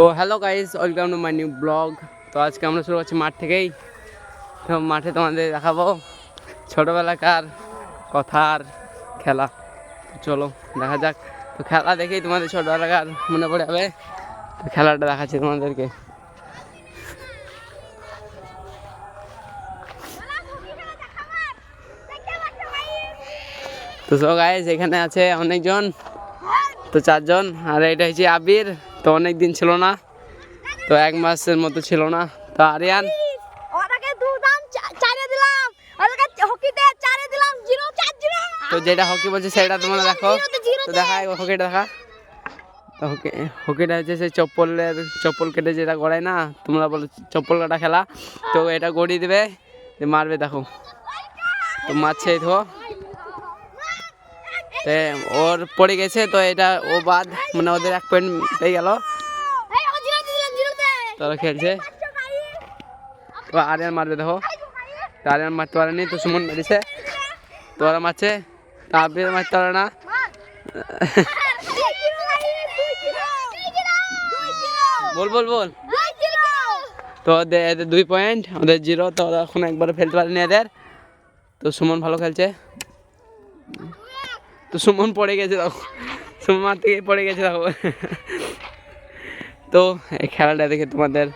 তো hello guys welcome to my new blog তো আজকে আমরা শুরু করছি মাঠ থেকেই। তো মাঠে তোমাদের দেখাবো ছোটোবেলাকার কথার খেলা। চলো, দেখা যাক। তো খেলা দেখেই তোমাদের ছোটোবেলাকার মনে পড়ে যাবে। তো খেলাটা দেখাচ্ছি তোমাদেরকে। তো সো গাইস এখানে আছে অনেকজন। তো চারজন, আর এটা হচ্ছে আবির। তো অনেক দিন ছিল না তো এক মাসের মতো ছিল না। তো আরিয়ান ওটাকে দু দাম চারে দিলাম। ওটাকে হকিতে চারে দিলাম জিরো চার জিরো তো যেটা হকি বলছে সেটা তোমরা দেখো। তো দেখা হকিটা দেখা। হকি হকিটা হচ্ছে সেই চপ্পলের চপ্পল কেটে যেটা গড়ায় না তোমরা বলো চপ্পল কাটা খেলা। তো এটা গড়িয়ে দেবে মারবে দেখো। তো মারছে তে ওর পড়ে গেছে তো এটা ও বাদ মানে ওদের এক পয়েন্ট পেয়ে গেল। তারা খেলছে। তো আরিয়ান মারবে দেখো। তো আরিয়ান মারতে পারেনি তো সুমন মেরেছে। তো ওরা মারছে তো আবির মারতে পারে না। বল বল বল। তো ওদের এদের দুই পয়েন্ট ওদের জিরো তো ওরা এখন একবারে ফেলতে পারেনি এদের। তো সুমন ভালো খেলছে। তো সুমন পড়ে গেছে দেখো। সুমন মার থেকে পড়ে গেছে দেখো। তো এই খেলাটা দেখে তোমাদের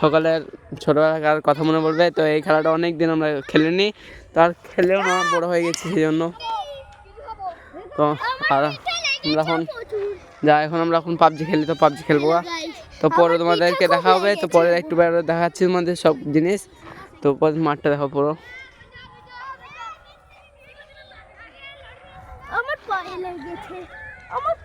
সকালের ছোটোবেলাকার কথা মনে পড়বে। তো এই খেলাটা অনেক দিন আমরা খেলিনি তার খেলেও না, বড় হয়ে গেছি সেই জন্য। তো আর আমরা এখন যা, এখন আমরা এখন পাবজি খেলি, তো পাবজি খেলব। তো পরে তোমাদেরকে দেখা হবে, তো পরে একটু বেড়ে দেখাচ্ছি তোমাদের সব জিনিস। তো পরে মাঠটা দেখো পুরো। পায়ে লেগেছে। আমার